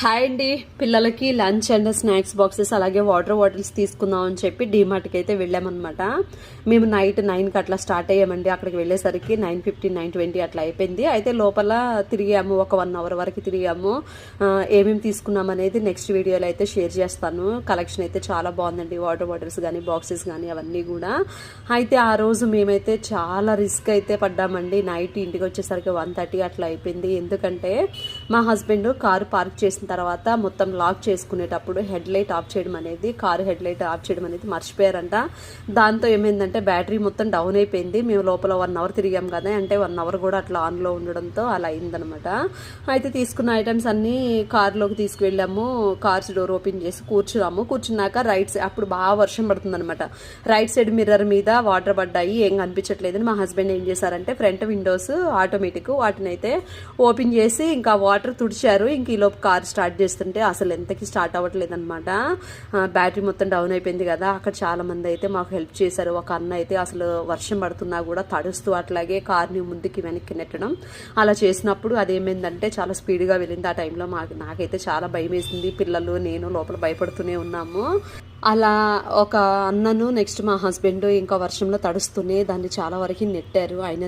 Hi అండి. పిల్లలకి lunch and snacks boxes అలాగే వాటర్ బాటిల్స్ తీసుకుందాం అని చెప్పి డీమార్ట్కి అయితే వెళ్ళామన్నమాట. మేము నైట్ నైన్కి అట్లా స్టార్ట్ అయ్యామండి. అక్కడికి వెళ్ళేసరికి నైన్ ఫిఫ్టీన్ నైన్ ట్వంటీ అట్లా అయిపోయింది. అయితే లోపల తిరిగాము ఒక వన్ అవర్ వరకు తిరిగాము. ఏమేమి తీసుకున్నాం అనేది నెక్స్ట్ వీడియోలో అయితే షేర్ చేస్తాను. కలెక్షన్ అయితే చాలా బాగుందండి. వాటర్ బాటిల్స్ కానీ బాక్సెస్ కానీ అవన్నీ కూడా. అయితే ఆ రోజు మేమైతే చాలా రిస్క్ అయితే పడ్డామండి. నైట్ ఇంటికి వచ్చేసరికి వన్ థర్టీ అట్లా అయిపోయింది. ఎందుకంటే మా హస్బెండ్ కారు పార్క్ చేసిన తర్వాత మొత్తం లాక్ చేసుకునేటప్పుడు హెడ్ లైట్ ఆఫ్ చేయడం అనేది కారు హెడ్ లైట్ ఆఫ్ చేయడం అనేది మర్చిపోయారంట. దాంతో ఏమైందంటే బ్యాటరీ మొత్తం డౌన్ అయిపోయింది. మేము లోపల వన్ అవర్ తిరిగాం కదా అంటే వన్ అవర్ కూడా అట్లా ఆన్లో ఉండడంతో అలా అయిందనమాట. అయితే తీసుకున్న ఐటమ్స్ అన్నీ కారులోకి తీసుకువెళ్ళాము. కార్స్ డోర్ ఓపెన్ చేసి కూర్చున్నాము. కూర్చున్నాక రైట్ సైడ్ అప్పుడు బాగా వర్షం పడుతుందనమాట. రైట్ సైడ్ మిర్రర్ మీద వాటర్ పడ్డాయి. ఏం కనిపించట్లేదని మా హస్బెండ్ ఏం చేశారంటే ఫ్రంట్ విండోస్ ఆటోమేటిక్ వాటిని అయితే ఓపెన్ చేసి ఇంకా వాటర్ తుడిచారు. ఇంక ఈలోపు కార్ స్టార్ట్ చేస్తుంటే అసలు ఎంతకి స్టార్ట్ అవ్వట్లేదు అనమాట బ్యాటరీ మొత్తం డౌన్ అయిపోయింది కదా అక్కడ చాలా మంది అయితే మాకు హెల్ప్ చేశారు. ఒక అన్న అయితే అసలు వర్షం పడుతున్నా కూడా తడుస్తూ అట్లాగే కార్ని ముందుకి వెనక్కి నెట్టడం. అలా చేసినప్పుడు అదేమైందంటే చాలా స్పీడ్గా వెళ్ళింది ఆ టైంలో మాకు నాకైతే చాలా భయం వేసింది. పిల్లలు నేను లోపల భయపడుతూనే ఉన్నాము. అలా ఒక అన్నను నెక్స్ట్ మా హస్బెండ్ ఇంకా వర్షంలో తడుస్తూనే దాన్ని చాలా వరకు నెట్టారు. అయినా